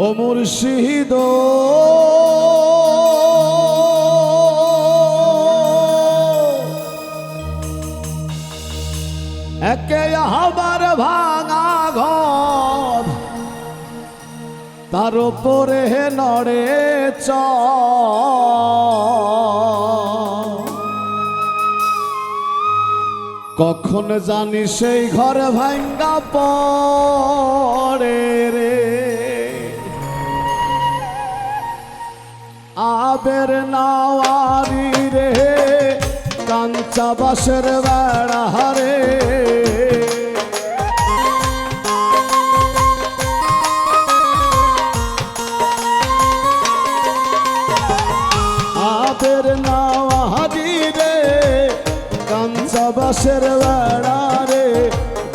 ও মুর্শিদ। একে আমার ভাঙা ঘর, তার উপরে নড়ে চ কখন জানি সেই ঘর ভাঙ্গা পড়ে রে। আবের নাওয়ারি রে, কাঞ্চা বাসের বেড়া রে আবের নাওয়ারি রে, কাঞ্চা বাসের বেড়া রে,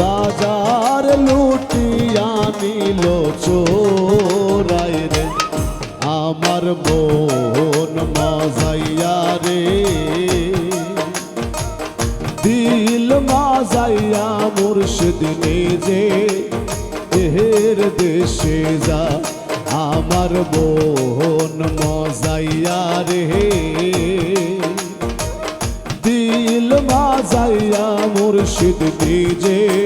বাজার লুটিয়া নিল চোরাই যা আমার বোন মজাইয়া রে। দিল মাজাইয়া মুর্শিদ নিজে।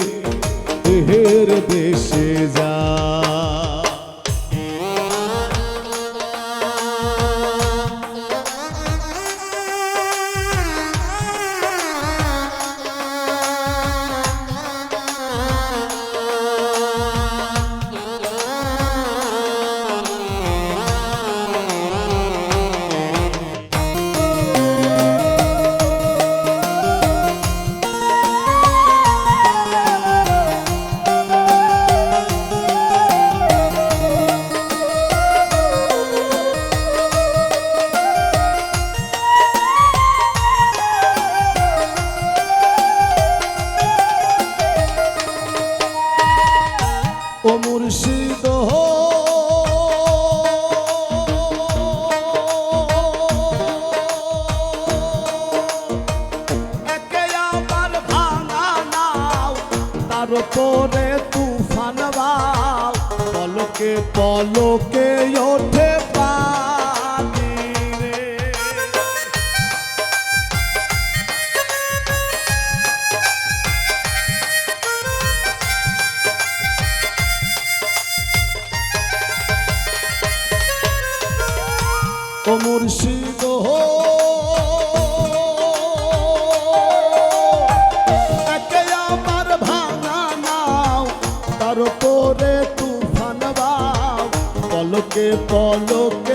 পলকে পলকে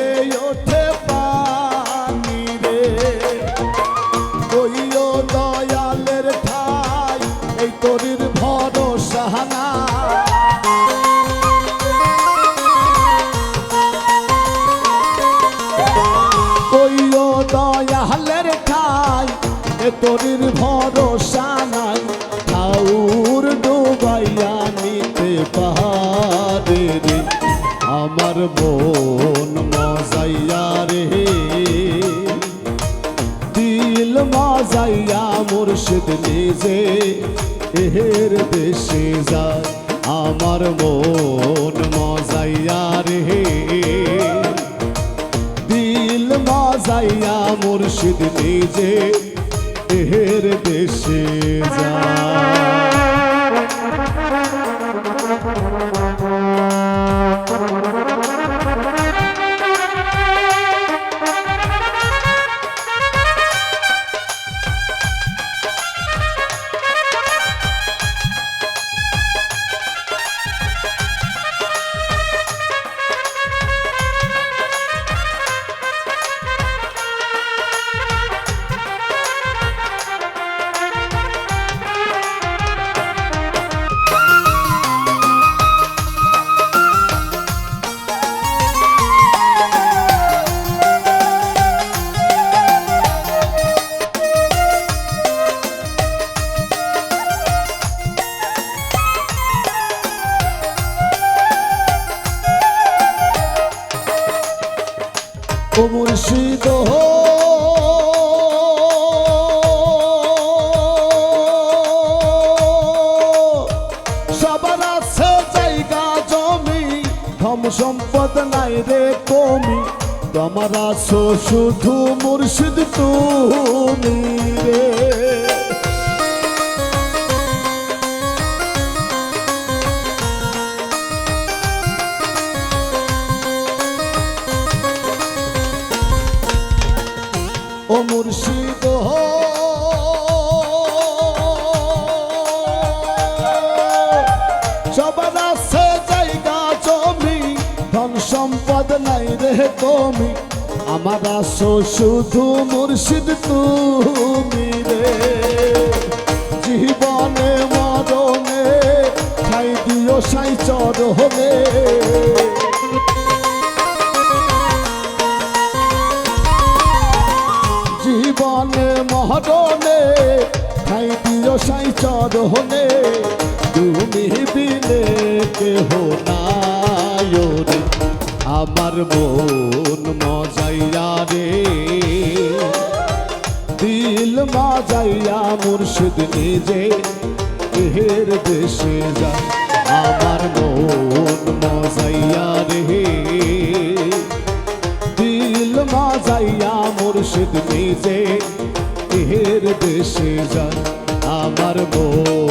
ও মুর্শিদ সম্পদ নাই রে কমি আমার আসো শুধু মুর্শিদ তুমি রে। জীবনে মরণে খাই দিও সাই চরণে জীবনে চরণে তুমি বিনে কেহ নাই আমার মন মজাইয়া রে। দিল মজাইয়া মুর্শিদ নিজে, এহের দেশে যা। আমার মন মজাইয়া রে। দিল মাজাইয়া মুর্শিদ নিজে এর দেশে যায় আমার মন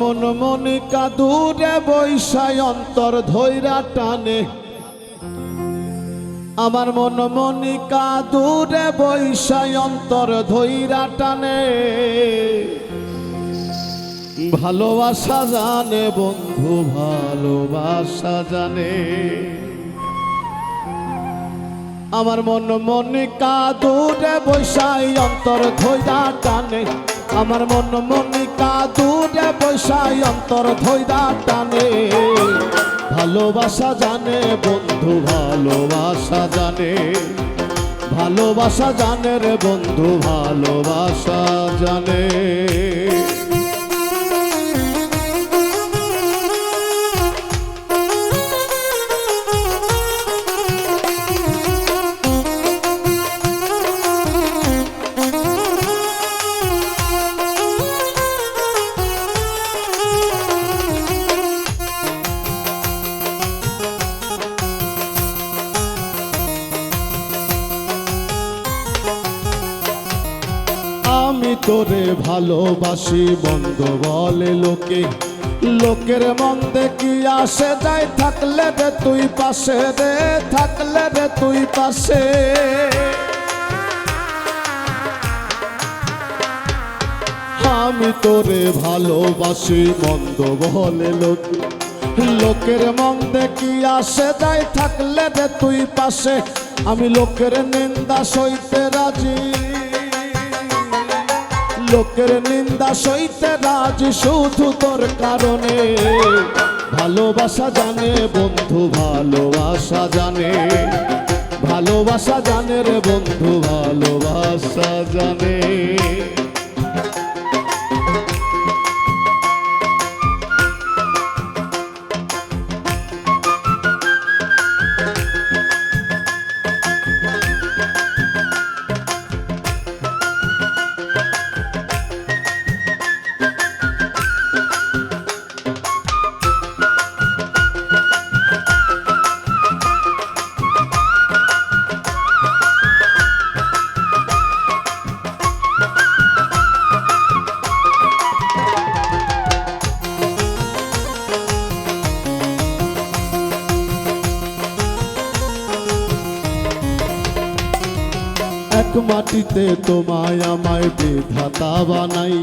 মন মনে কাদুরে বৈশায় অন্তর ধৈরা টানে। আমার মন মনে কাদুরে বৈশায় অন্তর ধৈরা টানে। ভালোবাসা জানে বন্ধু, ভালোবাসা জানে। আমার মন মনে কাদুরে বৈশাই অন্তর ধৈরা টানে। আমার মন মনিকা দূরে বৈশাই অন্তর ধৈরা টানে। ভালোবাসা জানে, বন্ধু ভালোবাসা জানে। ভালোবাসা জানে রে বন্ধু, ভালোবাসা জানে। আমি তোরে ভালোবাসি, বন্ধ বলে লোকে। লোকের মন্দে দেখি আসে যায় থাকলে রে তুই পাশে রে, থাকলে রে তুই পাশে। আমি তোরে ভালোবাসি মন্দ বলে লোক। লোকের মন্দে দেখি আসে যায় থাকলে রে তুই পাশে। আমি লোকের নিন্দা সইতে রাজি। লোকের নিন্দা সইতে রাজ শুধু তোর কারণে। ভালোবাসা জানে বন্ধু, ভালোবাসা জানে। ভালোবাসা জানে রে বন্ধু, ভালোবাসা জানে। তোমায় আমায় বিধাতা বানাই।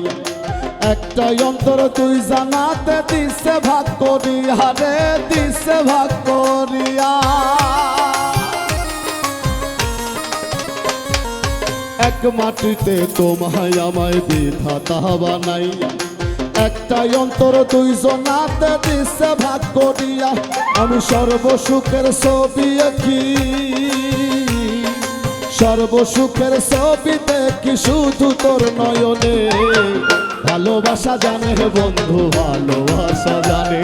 একটাই অন্তর তুই জানাতে দিছে ভাগ করিয়া রে, দিছে ভাগ করিয়া। এক মাটিতে তোমায় আমায় বিধাতা বানাই। একটাই অন্তর তুই জনাতে দিছে ভাগ করিয়া। আমি সর্বসুখের ছবি আঁকি। সর্বসুখের ছবিতে কি শুধু তোর নয়নে। ভালোবাসা জানে রে বন্ধু, ভালোবাসা জানে।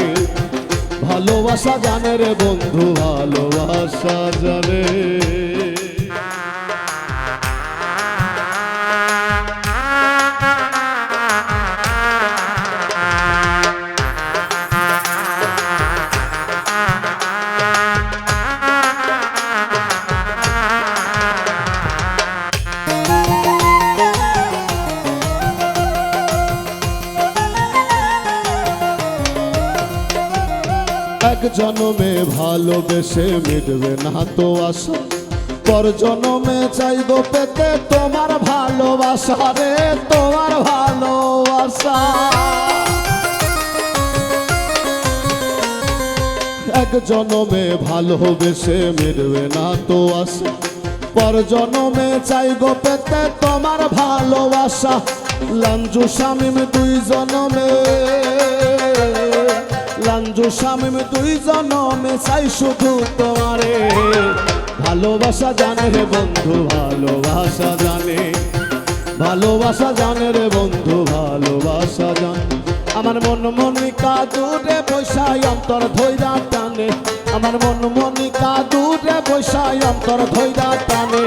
ভালোবাসা জানে রে বন্ধু, ভালোবাসা জানে। ভালোবেসে মিটবে না তো আশা। পর জনমে চাইব পেতে তোমার ভালোবাসা রে, তোমার ভালোবাসা। এক জনমে ভালোবেসে মিটবে না তো আশা। পর জনমে চাইব পেতে তোমার ভালোবাসা। লাঞ্জু স্বামীম দুই জনমে। লাঞ্জু স্বামীম দুই জনমে চাই শুধু তোমারে। ভালোবাসা জানে রে বন্ধু, ভালোবাসা জানে। ভালোবাসা জানে রে বন্ধু, ভালোবাসা জানে। আমার মন মনিকা দূরে বৈশাই, অন্তর ধৈরা টানে আমার মন মনিকা দূরে বৈশাই, অন্তর ধৈরা টানে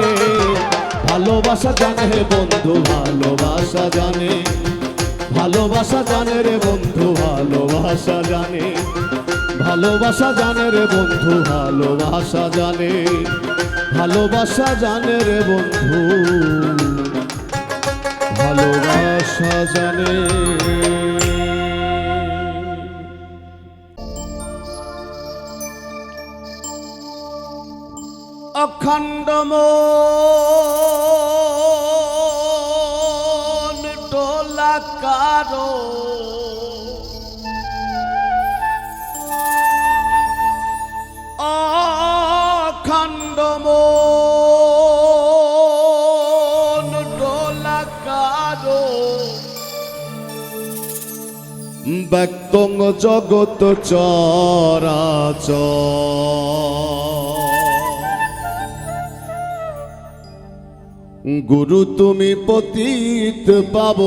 ভালোবাসা জানে বন্ধু, ভালোবাসা জানে। ভালোবাসা জানে রে বন্ধু, ভালোবাসা জানে। ভালোবাসা জানে রে বন্ধু, ভালোবাসা জানে। ভালোবাসা জানে রে বন্ধু, ভালোবাসা জানে। অখণ্ড মন কারও অখণ্ড মন ডোলা কারও ব্যক্তং জগত চরাচর গুরু তুমি পতিত পাব।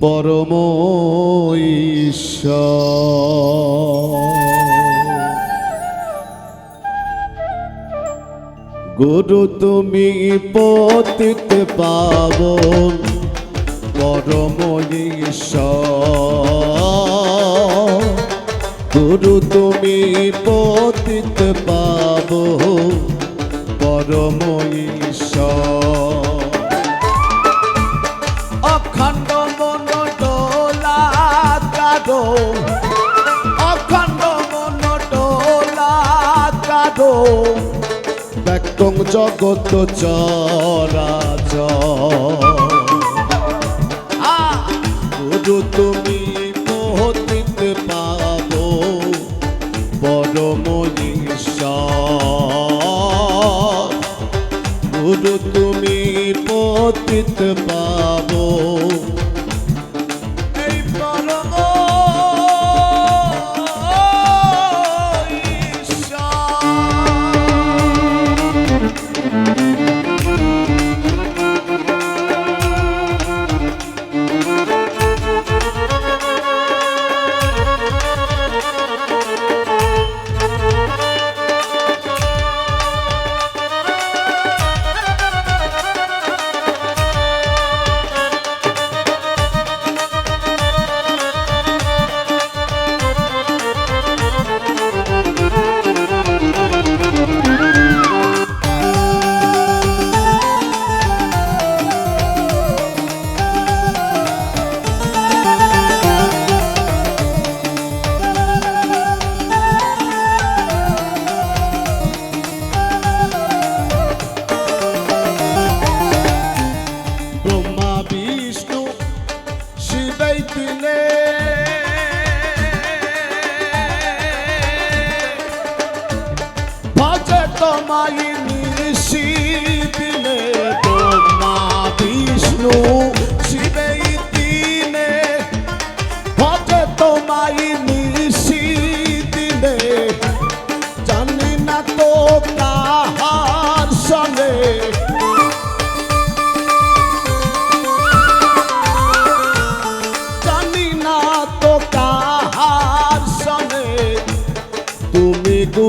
পরম গুরু তুমি পতিত পাব। পরম ঈশ্বর। গুরু, তুমি পতিত পাব। পরম অখণ্ড মন ডোলা কাদো। অখণ্ড মন ডোলা কাদো। ব্যক্তং জগত চরাচর। গুরু, তুমি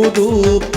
do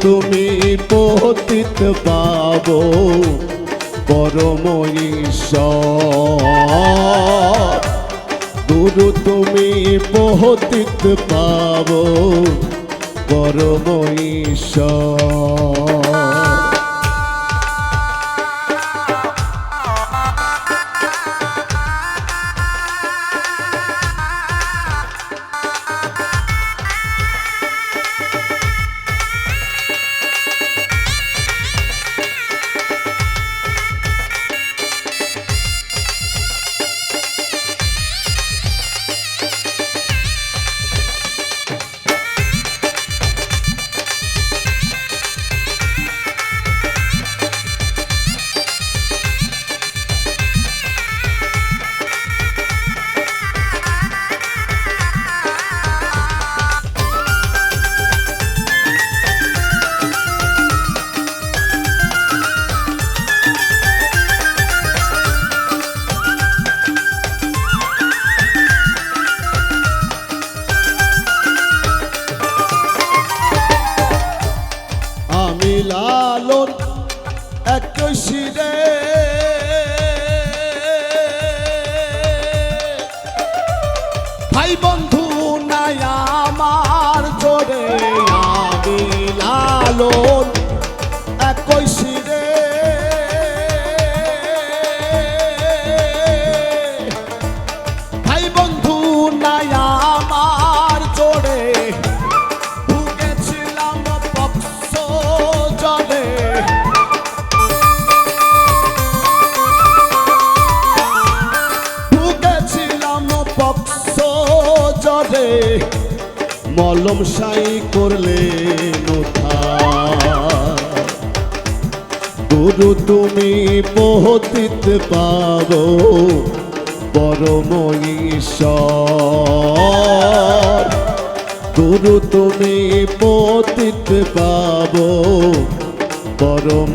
তুমি পতিত পাব পরম গুরু তুমি পতিত পাব পরম সাই করলে গুরু তুমি পহতিত পাব পরম গুরু তুমি পতিত পাব পরম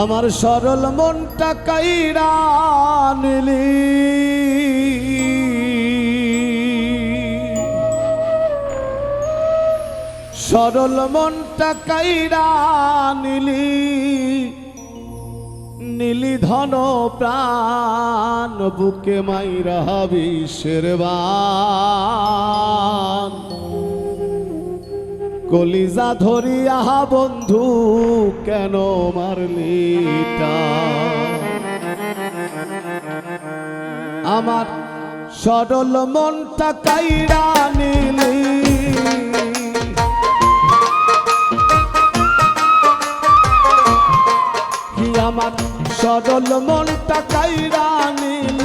আমার সরল মনটা কাইরা নিলি। সরল মনটা কাইরা নিলি। নীলি ধন প্রাণ, বুকে মাইরা বিশ্বেরবান কলিজা ধরি আহা বন্ধু, কেন মারলিটা আমার সরল মনটা কাইরা নিলি। আমার সরল মনটা কাইরা নীলি?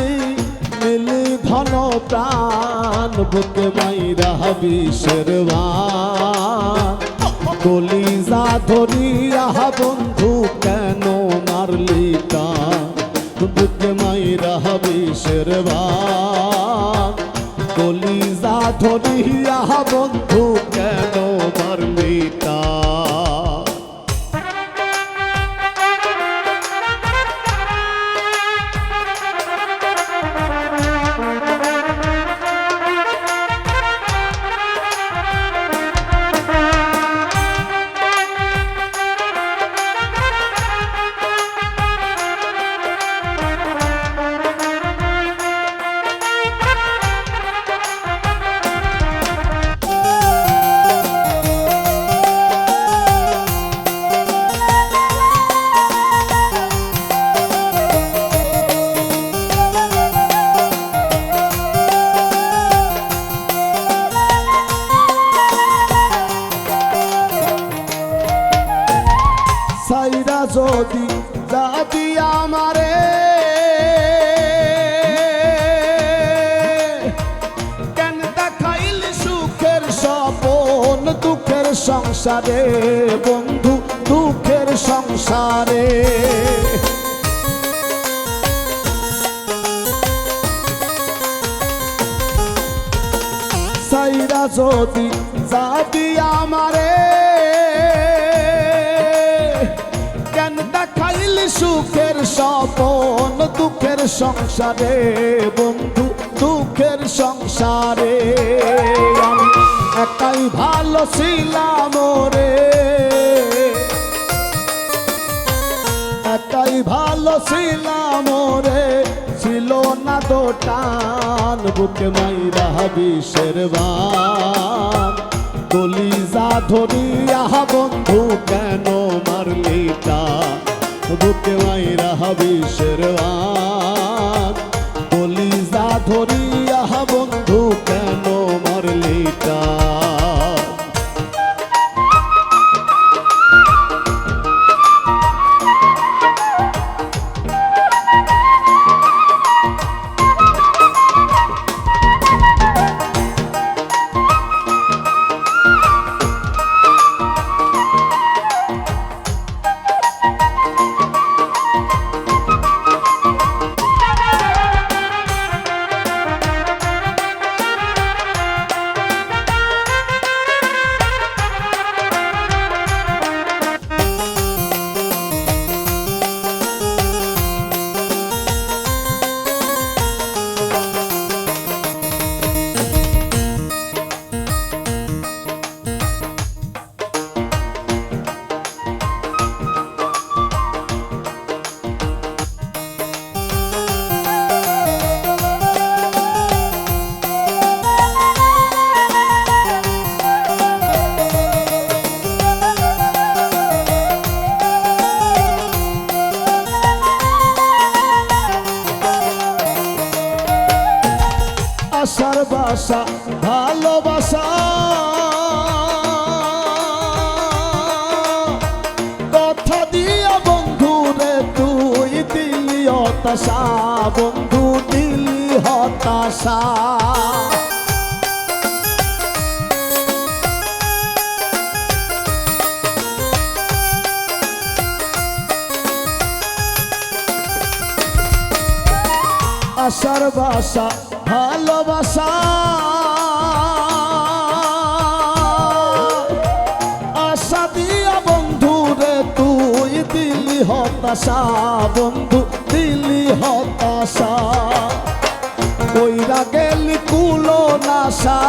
ধন প্রাণ বুকে মাইরা বিষের কলিজা ধরিয়া বন্ধু, কেন মারলি কা বুকে মাইরা বিষের কলিজা ধরিয়া বন্ধু, কেন মারলি কা সংসারে বন্ধু দুঃখের সংসারে। সাইরা যদি যাবি আমারে সুখের স্বপন, দুঃখের সংসারে? বন্ধু দুঃখের সংসারে। একাই ভালো ছিলাম রে। একাই ভালো ছিলাম রে। ছিল না দোটান বুকে মাইরা বিষের বান। কলিজা ধরিয়া বন্ধু কেন মারলি তা? বুকে মাইরা বিষের বান। হতাশা বন্ধু দিলি হতাশা। আশার বাসা ভালোবাসা। আশা দিয়া বন্ধু রে তুই হতাশা বন্ধু নাশা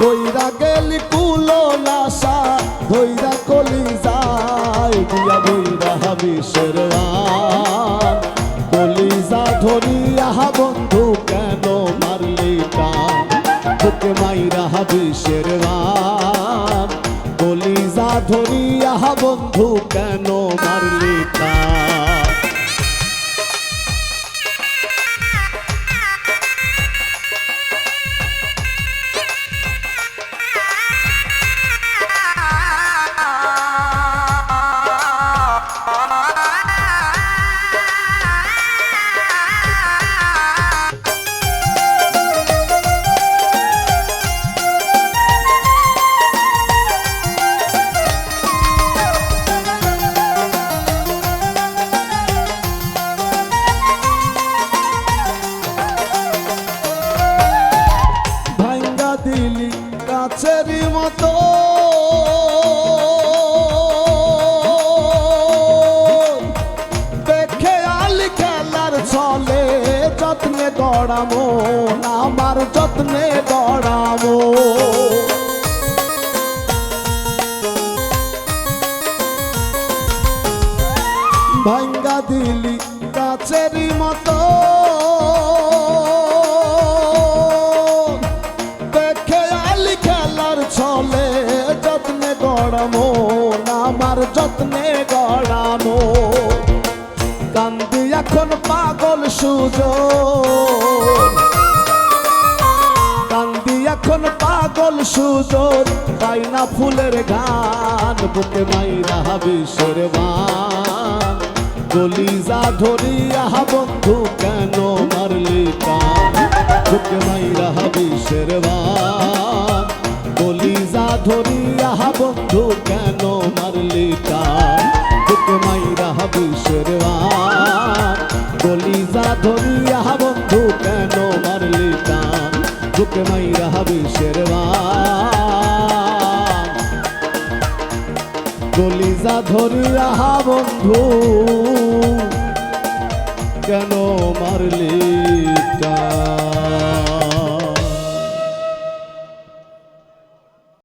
কইরা গেলি কুলো নাশা ধইরা কলি যায়, দিয়া বইরা হাবি শেরওয়ান কলিজা ধরিয়া বন্ধু, কেন মারলি কান বুকে মাইরা হাবি শেরওয়ান কলিজা ধরিয়া বন্ধু, কেন কান্দি এখন পাগল সুজো কান্দি এখন পাগল সুজোর পাই না ফুলের গান বুকে মাইরা বিষের বান গলিজা ধরিয়া বন্ধু কেন মারলি কান বুকে মাইরা বিষের বান গলিজা ধরিয়া বন্ধু কেন মারলি কান বিষের বান গলিজা ধরিয়া বন্ধু কেন মারলি কান বুকে মাইরা বিষের বান কলিজা ধরিয়া বন্ধু কেন মারলি